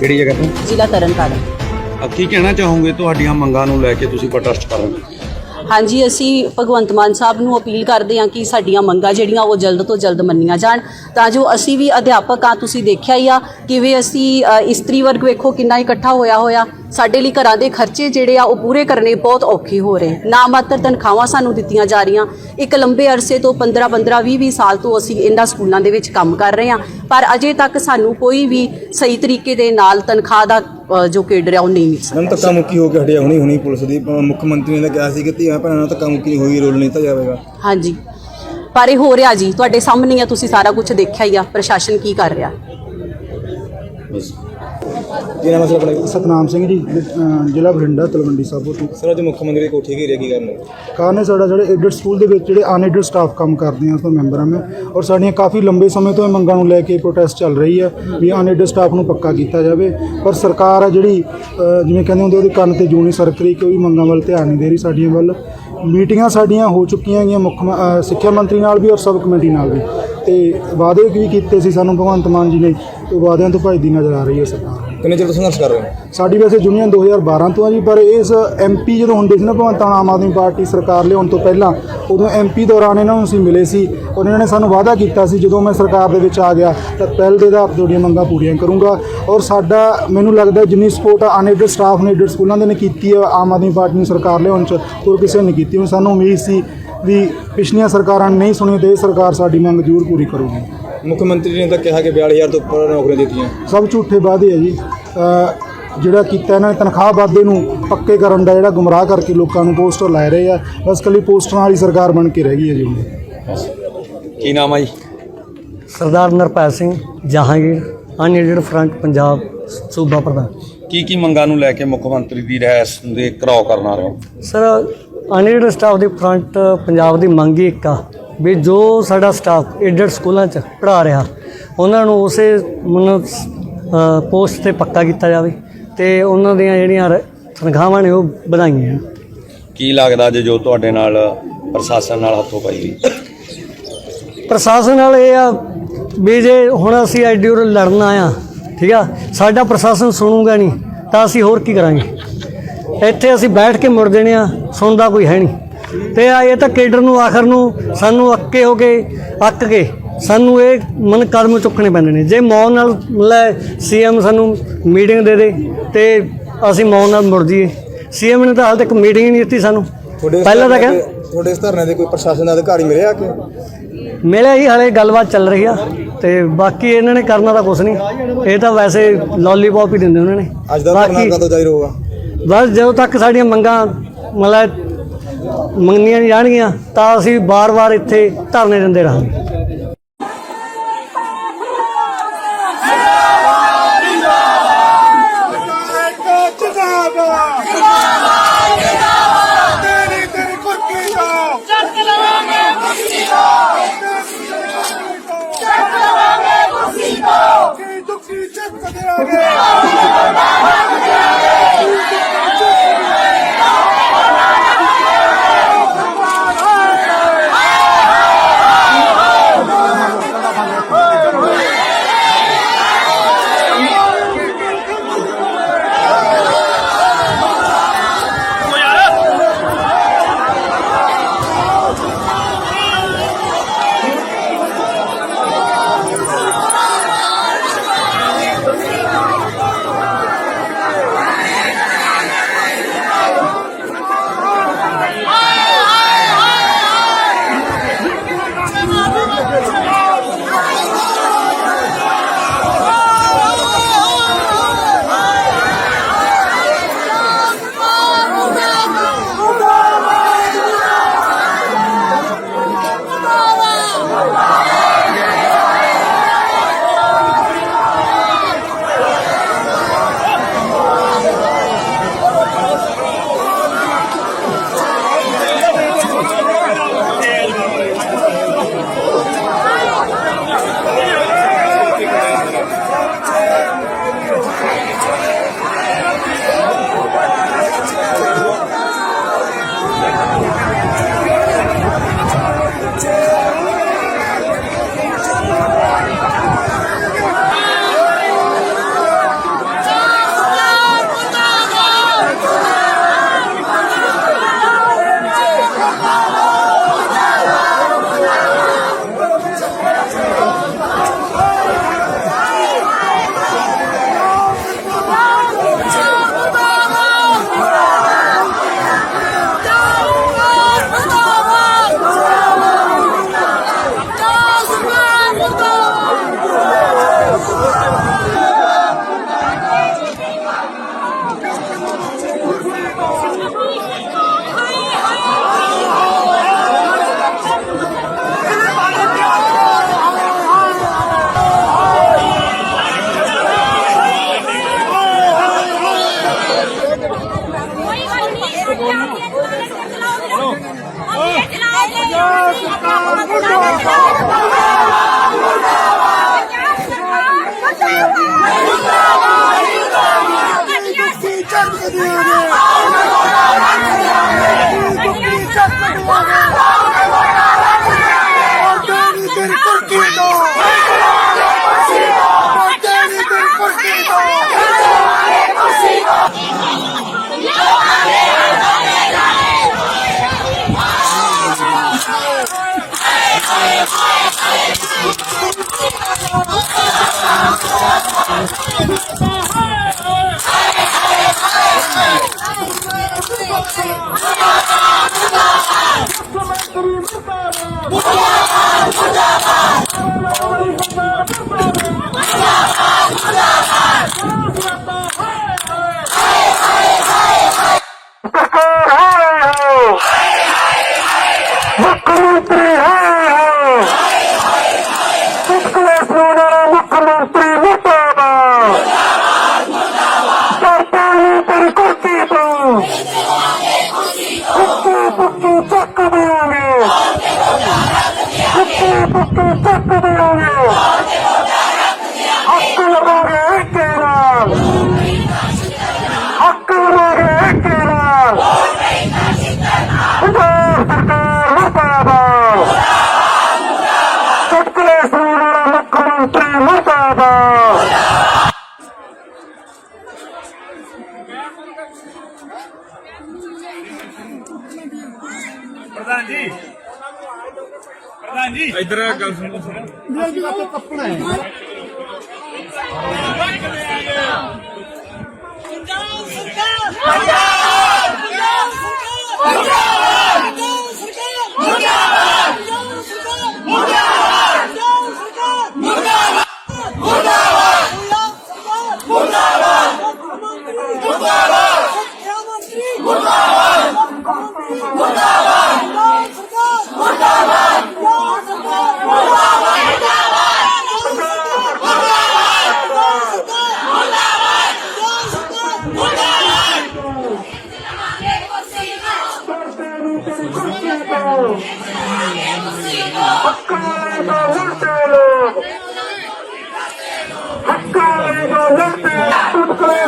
ਕਿਹੜੀ ਜਗ੍ਹਾ ਤੋਂ? ਜ਼ਿਲ੍ਹਾ ਤਰਨਤਾਰਨ। ਅ, ਕੀ ਕਹਿਣਾ ਚਾਹੋਗੇ ਤੁਹਾਡੀਆਂ ਮੰਗਾਂ ਨੂੰ ਲੈ ਕੇ ਤੁਸੀਂ ਪ੍ਰੋਟੈਸਟ ਕਰ ਰਹੇ ਹੋ ਹਾਂਜੀ, ਅਸੀਂ ਭਗਵੰਤ ਮਾਨ ਸਾਹਿਬ ਨੂੰ ਅਪੀਲ ਕਰਦੇ ਹਾਂ ਕਿ ਸਾਡੀਆਂ ਮੰਗਾਂ ਜਿਹੜੀਆਂ ਉਹ ਜਲਦ ਤੋਂ ਜਲਦ ਮੰਨੀਆਂ ਜਾਣ। ਤਾਂ ਜੋ ਅਸੀਂ ਵੀ ਅਧਿਆਪਕ ਆ ਤੁਸੀਂ ਦੇਖਿਆ ਹੀ ਆ ਕਿਵੇਂ ਅਸੀਂ ਇਸਤਰੀ ਵਰਗ ਵੇਖੋ ਕਿੰਨਾ ਇਕੱਠਾ ਹੋਇਆ ਹੋਇਆ। ਸਾਡੇ ਲਈ ਘਰਾਂ ਦੇ ਖਰਚੇ ਜਿਹੜੇ ਆ, ਉਹ ਪੂਰੇ ਕਰਨੇ ਬਹੁਤ ਔਖੇ ਹੋ ਰਹੇ। ਨਾ ਮਾਤਰ ਤਨਖਾਹਾਂ ਸਾਨੂੰ ਦਿੱਤੀਆਂ ਜਾ ਰਹੀਆਂ। ਇੱਕ ਲੰਬੇ ਅਰਸੇ ਤੋਂ 15 15 20 20 ਸਾਲ ਤੋਂ ਅਸੀਂ ਇਹਨਾਂ ਸਕੂਲਾਂ ਦੇ ਵਿੱਚ ਕੰਮ ਕਰ ਰਹੇ ਹਾਂ। ਪਰ ਅਜੇ ਤੱਕ ਸਾਨੂੰ ਕੋਈ ਵੀ ਸਹੀ ਤਰੀਕੇ ਦੇ ਨਾਲ ਤਨਖਾਹ ਦਾ ਅ, ਜੋ ਕੇਡਰ ਆ ਉਹ ਨਹੀਂ ਮਿਲ ਸਕਦਾ। ਮੈਮ ਧੱਕਾ ਮੁੱਕੀ ਹੋ ਕੇ ਹਟਿਆ ਹੁਣੀ ਹੁਣੀ ਪੁਲਿਸ ਦੀ। ਅਹ ਮੁੱਖ ਮੰਤਰੀ ਨੇ ਕਿਹਾ ਸੀ ਕਿ ਧੀਆਂ ਭੈਣਾਂ ਨਾਲ ਧੱਕਾ ਮੁੱਕੀ ਹੋਈ ਰੋਲ ਨਹੀਂ ਤਾਂ ਜਾਵੇਗਾ। ਹਾਂਜੀ। ਪਰ ਇਹ ਹੋ ਰਿਹਾ ਜੀ ਤੁਹਾਡੇ ਸਾਹਮਣੇ ਆ ਤੁਸੀਂ ਸਾਰਾ ਕੁਝ ਦੇਖਿਆ ਹੀ ਆ ਪ੍ਰਸ਼ਾਸਨ ਕੀ ਕਰ ਰਿਹਾ। ਕੀ ਨਾਮ ਹੈ ਸਰ ਆਪਣਾ? ਜੀ? ਸਤਨਾਮ ਸਿੰਘ ਜੀ ਅਹ ਜ਼ਿਲ੍ਹਾ ਬਠਿੰਡਾ ਤਲਵੰਡੀ ਸਾਬੋ ਤੋਂ। ਸਰ ਅੱਜ ਮੁੱਖ ਮੰਤਰੀ ਦੀ ਕੋਠੀ ਘੇਰਿਆ ਕੀ ਕਰਨ ਕਾਰਨ ਹੈ ਸਾਡਾ ਜਿਹੜੇ ਐਡਡ ਸਕੂਲ ਦੇ ਵਿੱਚ ਜਿਹੜੇ ਅਨਐਡਡ ਸਟਾਫ ਕੰਮ ਕਰਦੇ ਆ ਉਸ ਤੋਂ ਮੈਂਬਰ ਹਾਂ ਮੈਂ ਔਰ ਸਾਡੀਆਂ ਕਾਫੀ ਲੰਬੇ ਸਮੇਂ ਤੋਂ ਇਹ ਮੰਗਾਂ ਨੂੰ ਲੈ ਕੇ ਪ੍ਰੋਟੈਸਟ ਚੱਲ ਰਹੀ ਹੈ ਵੀ ਅਨਐਡਡ ਸਟਾਫ ਨੂੰ ਪੱਕਾ ਕੀਤਾ ਜਾਵੇ। ਪਰ ਸਰਕਾਰ ਆ ਜਿਹੜੀ ਅਹ ਜਿਵੇਂ ਕਹਿੰਦੇ ਹੁੰਦੇ ਉਹਦੇ ਕੰਨ ਤੇ ਜੂਨੀ ਸਰਕ ਰਹੀ ਕੋਈ ਮੰਗਾਂ ਵੱਲ ਧਿਆਨ ਨਹੀਂ ਦੇ ਰਹੀ ਸਾਡੀਆਂ ਵੱਲ। ਮੀਟਿੰਗਾਂ ਸਾਡੀਆਂ ਹੋ ਚੁੱਕੀਆਂ ਗਈਆਂ ਮੁੱਖ ਮ- ਅਹ ਸਿੱਖਿਆ ਮੰਤਰੀ ਨਾਲ ਵੀ ਔਰ ਸਬ ਕਮੇਟੀ ਨਾਲ ਵੀ। ਤੇ ਵਾਅਦੇ ਵੀ ਕੀਤੇ ਸੀ ਸਾਨੂੰ ਭਗਵੰਤ ਮਾਨ ਜੀ ਨੇ ਤੇ ਵਾਅਦਿਆਂ ਤੋਂ ਭੱਜਦੀ ਨਜ਼ਰ ਆ ਰਹੀ ਹੈ ਸਰਕਾਰ। ਕਿੰਨੇ ਚਿਰ ਤੋਂ ਸੰਘਰਸ਼ ਕਰ ਰਹੇ ਹੋ? ਸਾਡੀ ਵੈਸੇ ਯੂਨੀਅਨ 2012 ਤੋਂ ਆ ਜੀ ਪਰ ਇਸ ਐਮਪੀ ਜਦੋਂ ਹੁੰਦੇ ਸੀ ਨਾ ਭਗਵੰਤ ਮਾਨ ਆਮ ਆਦਮੀ ਪਾਰਟੀ ਸਰਕਾਰ ਲਿਆਉਣ ਤੋਂ ਪਹਿਲਾਂ ਉਦੋਂ ਐਮਪੀ ਦੌਰਾਨ ਇਹਨਾਂ ਨੂੰ ਅਸੀਂ ਮਿਲੇ ਸੀ ਔਰ ਇਹਨਾਂ ਨੇ ਸਾਨੂੰ ਵਾਅਦਾ ਕੀਤਾ ਸੀ ਜਦੋਂ ਮੈਂ ਸਰਕਾਰ ਦੇ ਵਿੱਚ ਆ ਗਿਆ ਤਾਂ ਪਹਿਲ ਦੇ ਆਧਾਰ ਤੇ ਮੰਗਾਂ ਪੂਰੀਆਂ ਕਰੂੰਗਾ। ਔਰ ਸਾਡਾ ਮੈਨੂੰ ਲੱਗਦਾ ਜਿੰਨੀ ਸਪੋਰਟ ਅਨਐਡਡ ਸਟਾਫ ਨੇ ਐਡਡ ਸਕੂਲਾਂ ਦੇ ਨੇ ਕੀਤੀ ਹੈ ਆਮ ਆਦਮੀ ਪਾਰਟੀ ਨੂੰ ਸਰਕਾਰ ਲਿਆਉਣ ਚ ਹੋਰ ਕਿਸੇ ਨੇ ਕੀਤੀ। ਹੁਣ ਸਾਨੂੰ ਉਮੀਦ ਸੀ ਵੀ ਪਿਛਲੀਆਂ ਸਰਕਾਰਾਂ ਨੇ ਨਹੀਂ ਸੁਣੀ ਤੇ ਇਹ ਸਰਕਾਰ ਸਾਡੀ ਮੰਗ ਜ਼ਰੂਰ ਪੂਰੀ ਕਰੂਗੀ। ਮੁੱਖ ਮੰਤਰੀ ਨੇ ਤਾਂ ਕਿਹਾ ਕਿ 42000 ਤੋਂ ਉੱਪਰ ਨੌਕਰੀਆਂ ਦਿੱਤੀਆਂ। ਸਭ ਝੂਠੇ ਵਾਅਦੇ ਹੈ ਜੀ। ਅ, ਜਿਹੜਾ ਕੀਤਾ ਇਹਨਾਂ ਨੇ ਤਨਖਾਹ ਵਾਧੇ ਨੂੰ ਪੱਕੇ ਕਰਨ ਦਾ ਜਿਹੜਾ ਗੁੰਮਰਾਹ ਕਰਕੇ ਲੋਕਾਂ ਨੂੰ ਪੋਸਟਰ ਲਾਏ ਰਹੇ ਆ ਬਸ ਕੱਲੀ ਪੋਸਟਰਾਂ ਵਾਲੀ ਸਰਕਾਰ ਬਣ ਕੇ ਰਹਿ ਗਈ ਹੈ ਜੀ ਹੁਣ। ਕੀ ਨਾਮ ਆ ਜੀ? ਸਰਦਾਰ ਨਰਪੈਲ ਸਿੰਘ ਜਹਾਂਗੀਰ ਅਨਐਡਡ ਫਰੰਟ ਪੰਜਾਬ ਸੂਬਾ ਪ੍ਰਧਾਨ। ਕੀ ਕੀ ਮੰਗਾਂ ਨੂੰ ਲੈ ਕੇ ਮੁੱਖ ਮੰਤਰੀ ਦੀ ਰਹਿਸ ਦੇ ਘਰਾਓ ਕਰਨ ਆ ਰਹੇ ਹੋ? ਸਰ ਅਨਐਡਡ ਸਟਾਫ ਦੇ ਫਰੰਟ ਪੰਜਾਬ ਦੀ ਮੰਗ ਹੀ ਇੱਕ ਆ। ਵੀ ਜੋ ਸਾਡਾ ਸਟਾਫ ਐਡਡ ਸਕੂਲਾਂ 'ਚ ਪੜ੍ਹਾ ਰਿਹਾ ਉਹਨਾਂ ਨੂੰ ਉਸੇ ਮਨ ਪੋਸਟ ਤੇ ਪੱਕਾ ਕੀਤਾ ਜਾਵੇ ਤੇ ਉਹਨਾਂ ਦੀਆਂ ਜਿਹੜੀਆਂ ਤਨਖਾਹਾਂ ਨੇ ਉਹ ਵਧਾਈਆਂ। ਜਾਣ। ਕੀ ਲੱਗਦਾ ਜੇ ਜੋ ਤੁਹਾਡੇ ਨਾਲ ਪ੍ਰਸ਼ਾਸਨ ਨਾਲ ਹੱਥੋਂ ਪਾਈ ਗਈ ਪ੍ਰਸ਼ਾਸਨ ਨਾਲ ਇਹ ਆ ਵੀ ਜੇ ਹੁਣ ਅਸੀਂ ਐਡੀ ਉਰ ਲੜਨ ਆਇਆ ਠੀਕ ਆ ਸਾਡਾ ਪ੍ਰਸ਼ਾਸਨ ਸੁਣੂਗਾ ਨਹੀਂ ਤਾਂ ਅਸੀਂ ਹੋਰ ਕੀ ਕਰਾਂਗੇ? ਇੱਥੇ ਅਸੀਂ ਬੈਠ ਕੇ ਮੁੜ ਦੇਣੇ ਆ ਸੁਣਦਾ ਕੋਈ ਹੈ ਨਹੀਂ। ਤੇ ਆ ਇਹ ਤਾਂ ਕੇਡਰ ਨੂੰ ਆਖਰ ਨੂੰ ਸਾਨੂੰ ਅੱਕੇ ਹੋ ਕੇ ਅੱਕ ਕੇ ਸਾਨੂੰ ਇਹ ਮਨ ਕਦਮ ਚੁੱਕਣੇ ਪੈਂਦੇ ਨੇ। ਜੇ ਮੌਨ ਨਾਲ ਲੈ ਸੀਐਮ ਸਾਨੂੰ ਮੀਟਿੰਗ ਦੇ ਦੇ ਤੇ ਅਸੀਂ ਮੌਨ ਨਾਲ ਮੁੜ ਜੀਏ ਸੀਐਮ ਨੇ ਤਾਂ ਹਾਲ ਤੱਕ ਮੀਟਿੰਗ ਹੀ ਨਹੀਂ ਦਿੱਤੀ ਸਾਨੂੰ। ਪਹਿਲਾਂ ਤਾਂ ਧਰਨੇ ਕਿਹਾ ਦੇ- ਤੁਹਾਡੇ ਇਸ ਧਰਨੇ ਦੇ ਕੋਈ ਪ੍ਰਸ਼ਾਸਨ ਦਾ ਅਧਿਕਾਰੀ ਮਿਲਿਆ ਕੇ? ਮਿਲਿਆ ਹੀ ਹਾਲੇ ਗੱਲਬਾਤ ਚੱਲ ਰਹੀ ਆ। ਤੇ ਬਾਕੀ ਇਹਨਾਂ ਨੇ ਕਰਨਾ ਤਾਂ ਕੁਛ ਨਹੀਂ। ਇਹ ਤਾਂ ਵੈਸੇ ਲੋਲੀਪੌਪ ਹੀ ਦਿੰਦੇ ਉਹਨਾਂ ਨੇ। ਅੱਜ ਦਾ ਧਰਨਾ ਕਦੋਂ ਜਾਰੀ ਰਹੂਗਾ? ਬਸ ਜਦੋਂ ਤੱਕ ਸਾਡੀਆਂ ਮੰਗਾਂ ਮਤਲਬ ਮੰਗੀਆਂ ਨਹੀਂ ਜਾਣਗੀਆਂ ਤਾਂ ਅਸੀਂ ਬਾਰ-ਬਾਰ ਇੱਥੇ ਧਰਨੇ ਦਿੰਦੇ ਰਹਾਂਗੇ। মুখ্যমন্ত্রী ਪ੍ਰਧਾਨ ਜੀ। ਪ੍ਰਧਾਨ ਜੀ। ਇਧਰ ਗੱਲ ਸੁਣੋ। ਪੰਜਾਬ ਸਰਕਾਰ! ਪੰਜਾਬ ਸਰਕਾਰ!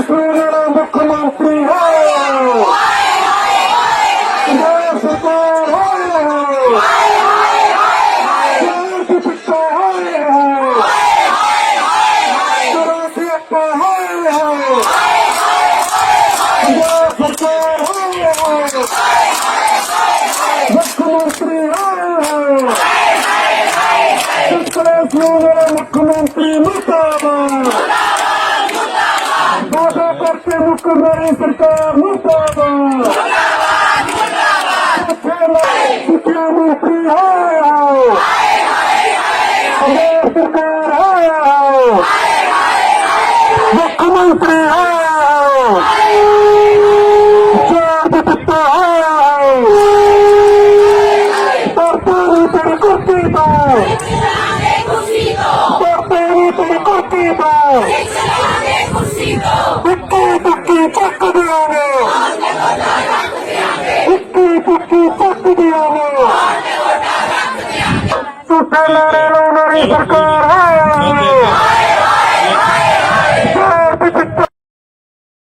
Yahoo! ਮੁੱਖ ਸਰਕਾਰ ਮੁਰਦਾਬਾਦ ਸਿੱਖਿਆ ਮੰਤਰੀ ਹਾਏ ਹਾਏ ਪੰਜਾਬ ਸਰਕਾਰ ਹਾਏ ਹਾਏ ਮੁੱਖ ਮੰਤਰੀ ਹਾਏ ਹਾਏ ਚਾਰ ਦੇ ਪਿੱਤਾ ਹਾਏ ਹਾਏ ਤਰਪਾਰੀ ਤੇਰੀ ਕੁਰਸੀ ਤੋਂ ਤਰਪਾਰੀ ਤੇਰੀ ਕੁਰਸੀ ਤੋਂ